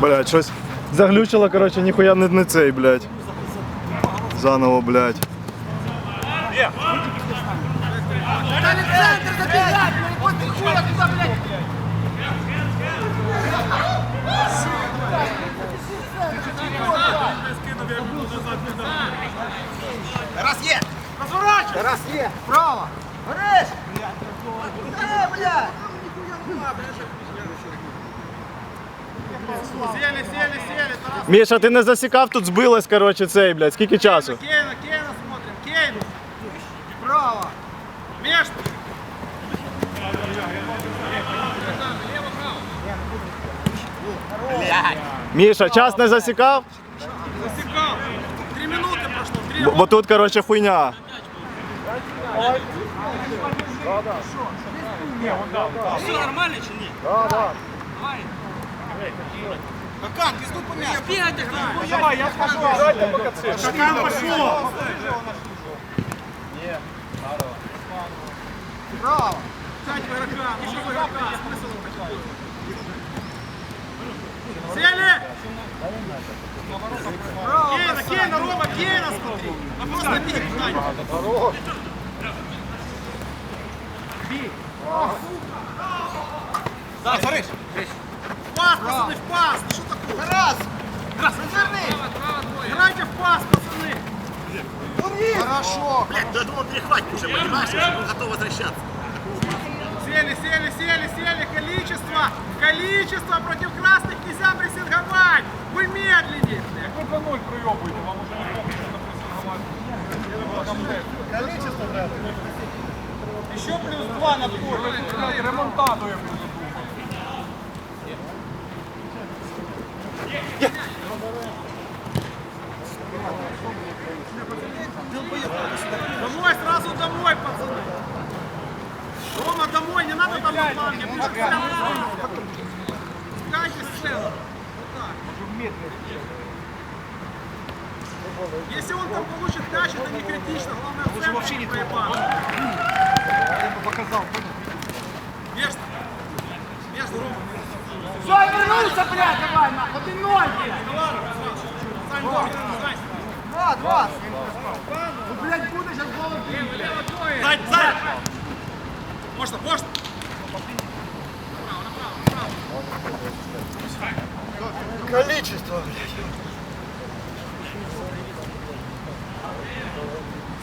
Блядь, щось заглючило, коротше, ніхуя не, не цей, блядь. Заново, блядь. Дали центр забегать, ну вот ты хуя туда, блядь. Раз є! Розворачуй! Раз є! Право! Гориш! Е, блядь! Сели, сели, сели. Тарас, Міша, ти не засікав, тут збилось, коротше, цей, блядь. Скільки часу? Кейна, Кейна смотрим. Кейн, Право! между. Міша, час не засікав? Засекал. Три минуты прошло. Три. Бо, бо тут, коротше, хуйня. Все нормально чи ні? Какан, пизду по мясу! Бігайте, грай. Давай, я скажу! Какан пошел. Право! Кать в игрока. Еще игрока. Смысл. Сели. Право! Кейна, Кейна, Рома, Кейна смотри. А просто бей, Кать. Да, Хариш! Пас, пацаны, в пас. Ну что такое? Раз! Раз, разверни! Играйте в пас, пацаны. Хорошо! Блядь, я думал перехватить уже, понимаешь? Я был готов возвращаться. Сели, сели, сели, сели. Количество, количество против красных нельзя прессинговать. Вы медленнее. блядь. Ви за ноль прийобуєте, вам уже не похуй, що напресингувати. Количество треба. Ще плюс два на поле, ремонтаду я буду Если он там получит мяч, это не критично. Главное, в центре вообще не проебать. Показав. Между. Между, Рома. Все, вернувся, блядь, давай, нахуй! Один ноль, блядь! Два, два! Ну, блядь, буде зараз голову Лево, лево, двое. Сзади, сзади! Можно, можно. Количество, блядь!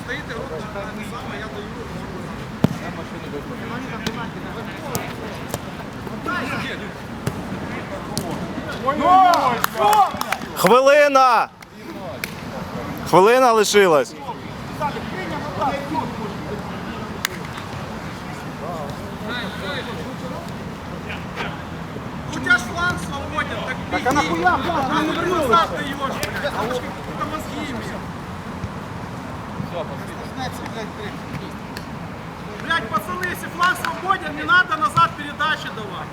Стоит игрок, это самое, я даю. Хвилина! Хвилина лишилась. У тебя ж фланг свободен, так беги. а нахуя фланг? А Ну, ты не назад даешь, блядь. А уж какие-то мозги имеют. Блядь, пацаны, если фланг свободен, не надо назад передачи давать.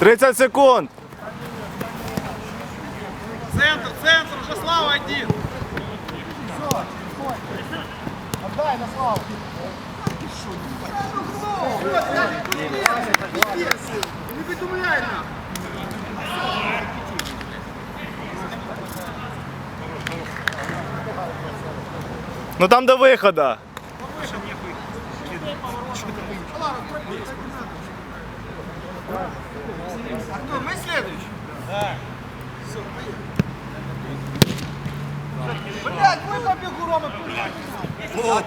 30 секунд. Центр, центр, уже Слава один. Отдай на славу! Не выдумляй нам. Ну там до виходу. А кто, мы следующий? Да. Все, поехали.